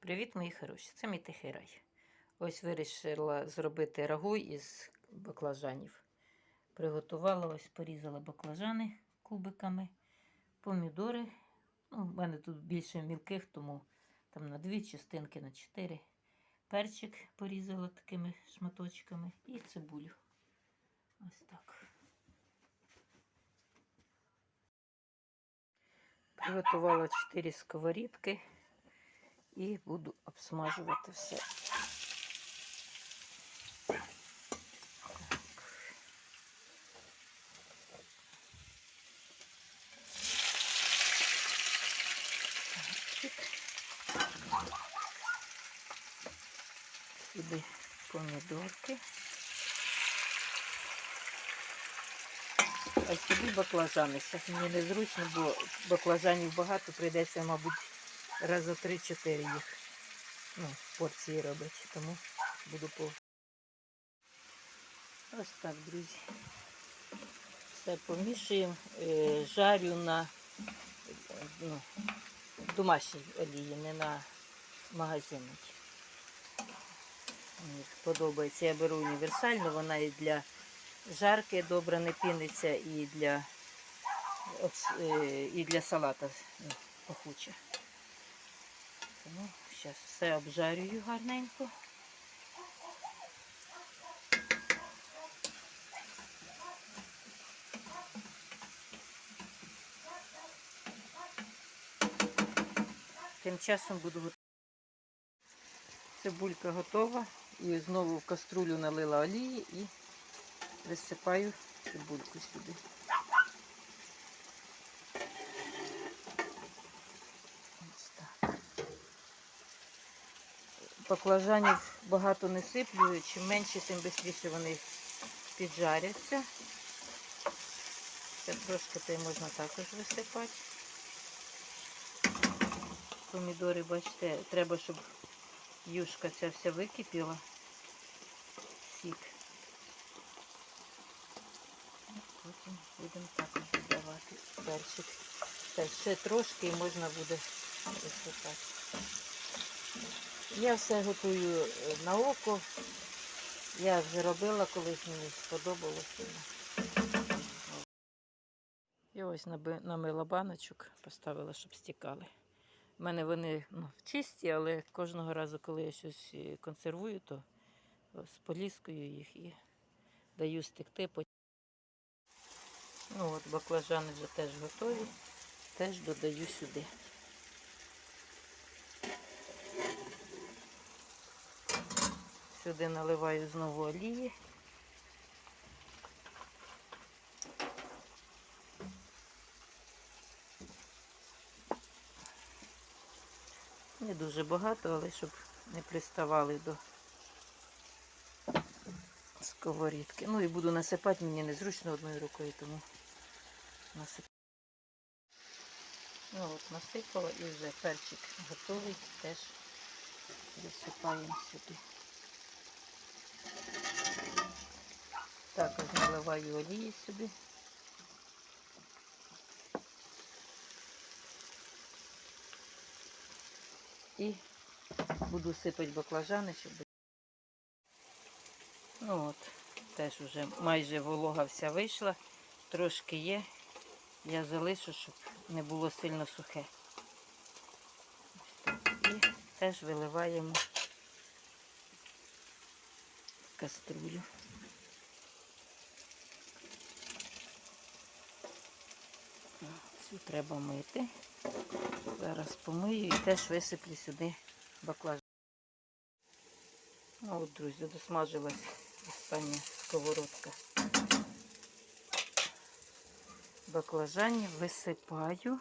Привіт, мої хороші! Це мій тихий рай. Ось вирішила зробити рагу із баклажанів. Приготувала, ось порізала баклажани кубиками, помідори. Ну, в мене тут більше мілких, тому там на дві частинки, на чотири. Перчик порізала такими шматочками і цибулю. Ось так. Приготувала 4 сковорідки і буду обсмажувати все. Сюди помідорки. А сюди баклажани. Зараз мені незручно, бо баклажанів багато, прийдеться, мабуть, раза 3-4 їх ну, порції робити. Тому буду по. Ось так, друзі. Все помішуємо, Е, жарю на ну, домашній олії, не на магазинній. Мені подобається. Я беру універсальну, вона і для жарки добре не піниться, і для, е, і для салата ну, пахуче. Тому зараз все обжарюю гарненько. Тим часом буду готувати. Цибулька готова. І знову в каструлю налила олії і висипаю цибульку сюди. Баклажанів багато не сиплю, чим менше, тим швидше вони піджаряться. Ще трошки те можна також висипати. Помідори, бачите, треба, щоб юшка ця вся википіла. Сік. Потім будемо також додавати перчик. Ще трошки і можна буде висипати. Я все готую е, на око. Я вже робила колись, мені сподобалося. І ось намила баночок, поставила, щоб стікали. У мене вони ну, чисті, але кожного разу, коли я щось е, консервую, то споліскую їх і даю стекти. Ну от баклажани вже теж готові, теж додаю сюди. Сюди наливаю знову олії. Не дуже багато, але щоб не приставали до сковорідки. Ну і буду насипати, мені незручно одною рукою, тому насипаю. Ну от насипала і вже перчик готовий, теж висипаємо сюди. Також наливаю олії сюди. І буду сипати баклажани, щоб. Ну от, теж вже майже волога вся вийшла, трошки є. Я залишу, щоб не було сильно сухе. І теж виливаємо в каструлю. Цю треба мити. Зараз помию і теж висиплю сюди баклажан. Ну от, друзі, досмажилась остання сковородка. Баклажанів висипаю.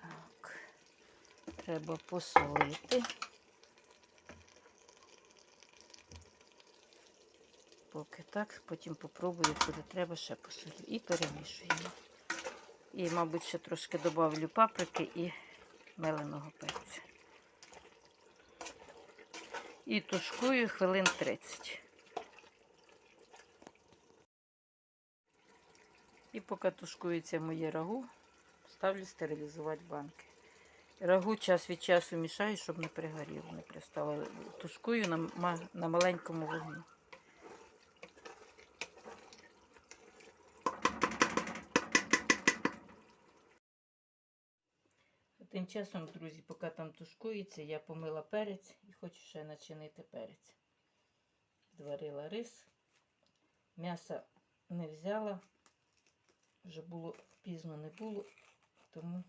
Так, треба посолити. Поки так, потім попробую, куди треба, ще посолю. І перемішуємо. І, мабуть, ще трошки додавлю паприки і меленого перця. І тушкую хвилин 30. І поки тушкується моє рагу, ставлю стерилізувати банки. Рагу час від часу мішаю, щоб не пригоріло, не пристало. Тушкую на, на маленькому вогні. Тим часом, друзі, поки там тушкується, я помила перець і хочу ще начинити перець. Зварила рис. М'яса не взяла. Вже було пізно не було, тому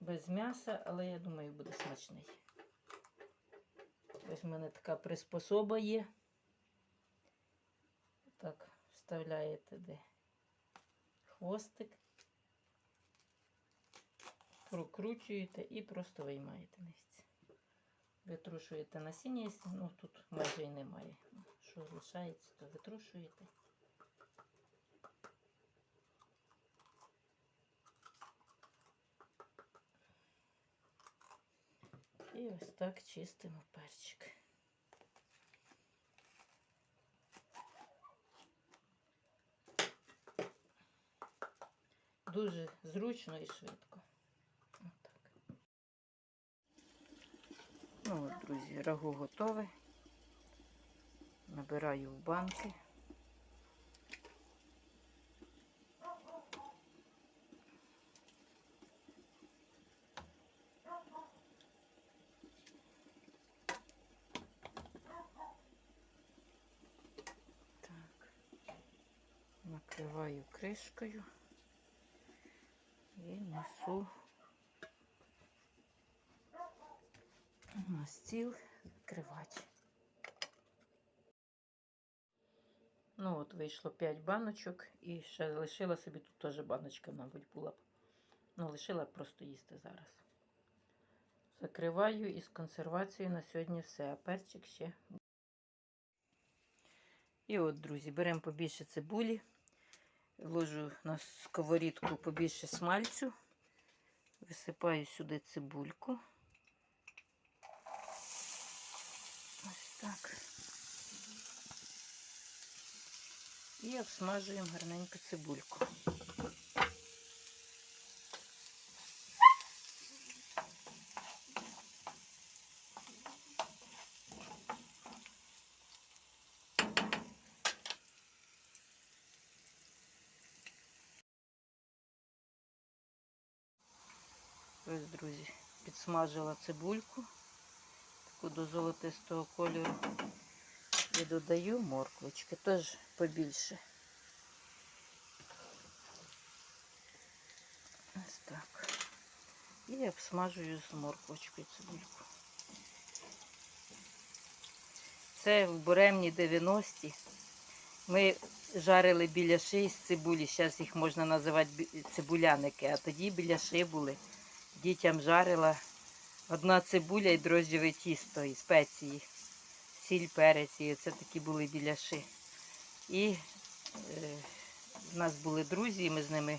без м'яса, але я думаю, буде смачний. Ось в мене така приспособа є. Так, вставляєте де хвостик, прокручуєте і просто виймаєте місце. Витрушуєте насіння, ну тут майже і немає. Що залишається, то витрушуєте. І ось так чистимо перчик. Дуже зручно і швидко. Ну от, друзі, рагу готове. Набираю в банки. Так. Накриваю кришкою і несу на стіл відкривати. Ну от вийшло 5 баночок і ще лишила собі тут теж баночка, мабуть, була б. Ну, лишила просто їсти зараз. Закриваю і з консервацією на сьогодні все, а перчик ще. І от, друзі, беремо побільше цибулі, ложу на сковорідку побільше смальцю, висипаю сюди цибульку. Ось так. І обсмажуємо гарненько цибульку. Ось, друзі, підсмажила цибульку таку до золотистого кольору. І додаю морквочки, теж побільше. Ось так. І обсмажую з морквочкою цибульку. Це в буремні 90-ті. Ми жарили біляши з цибулі, зараз їх можна називати цибуляники, а тоді біляши були. Дітям жарила одна цибуля і дрожджеве тісто і спеції, сіль, перець, і це такі були біляши. І е, в нас були друзі, ми з ними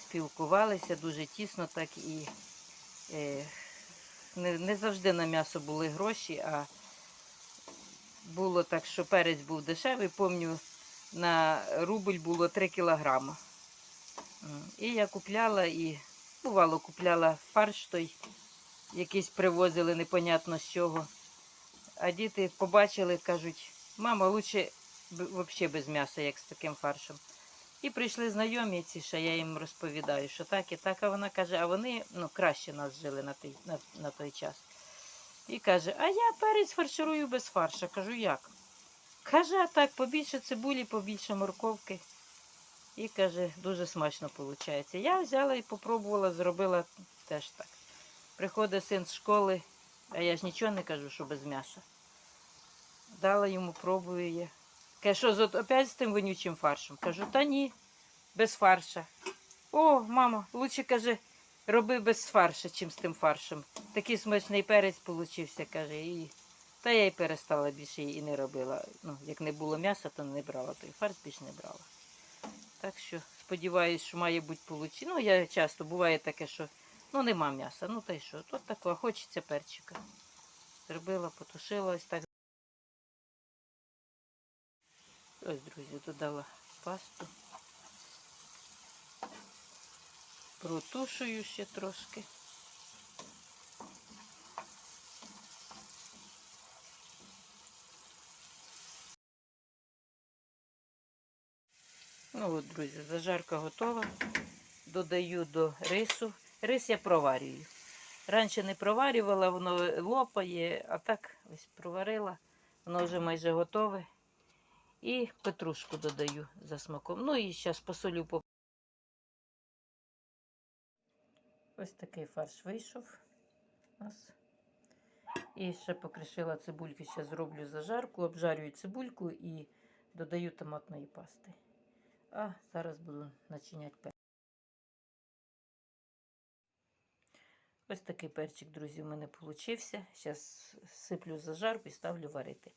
спілкувалися дуже тісно, так і е, не завжди на м'ясо були гроші, а було так, що перець був дешевий. Помню, на рубль було 3 кілограма. І я купляла і бувало купляла фарш той, якийсь привозили непонятно з чого. А діти побачили, кажуть, мама, лучше взагалі без м'яса, як з таким фаршем. І прийшли знайомі ці, що я їм розповідаю, що так і так, а вона каже, а вони ну, краще нас жили на той, на, на той час. І каже, а я перець фарширую без фарша. Кажу, як? Каже, а так, побільше цибулі, побільше морковки. І каже, дуже смачно виходить. Я взяла і попробувала, зробила теж так. Приходить син з школи, а я ж нічого не кажу, що без м'яса. Дала йому, пробую я. Каже, що з- опять з тим вонючим фаршем? Кажу, та ні, без фарша. О, мама, лучше каже, роби без фарша, чим з тим фаршем. Такий смачний перець получився, каже. І... Та я й перестала більше і не робила. Ну, як не було м'яса, то не брала той фарш, більше не брала. Так що сподіваюся, що має бути получи. Ну, я часто буває таке, що Ну, нема м'яса. Ну та й що? Тут такого, хочеться перчика. Зробила, потушила ось так. Ось, друзі, додала пасту. Протушую ще трошки. Ну от, друзі, зажарка готова. Додаю до рису Рис я проварюю. Раніше не проварювала, воно лопає, а так ось проварила. Воно вже майже готове. І петрушку додаю за смаком. Ну і зараз посолю по. Ось такий фарш вийшов у нас. І ще покришила цибульки, ще зроблю зажарку, обжарюю цибульку і додаю томатної пасти. А зараз буду начиняти перчик. Ось такий перчик, друзі, у мене получився. Зараз сиплю зажарку і ставлю варити.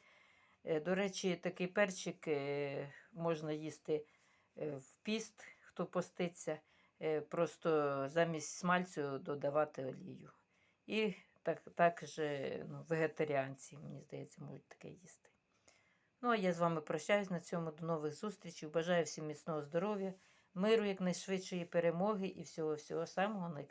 Е, До речі, такий перчик е, можна їсти е, в піст, хто поститься. Просто замість смальцю додавати олію. І так, також ну, вегетаріанці, мені здається, можуть таке їсти. Ну, а я з вами прощаюсь на цьому. До нових зустрічей. Бажаю всім міцного здоров'я, миру, якнайшвидшої перемоги і всього-всього самого найкращого.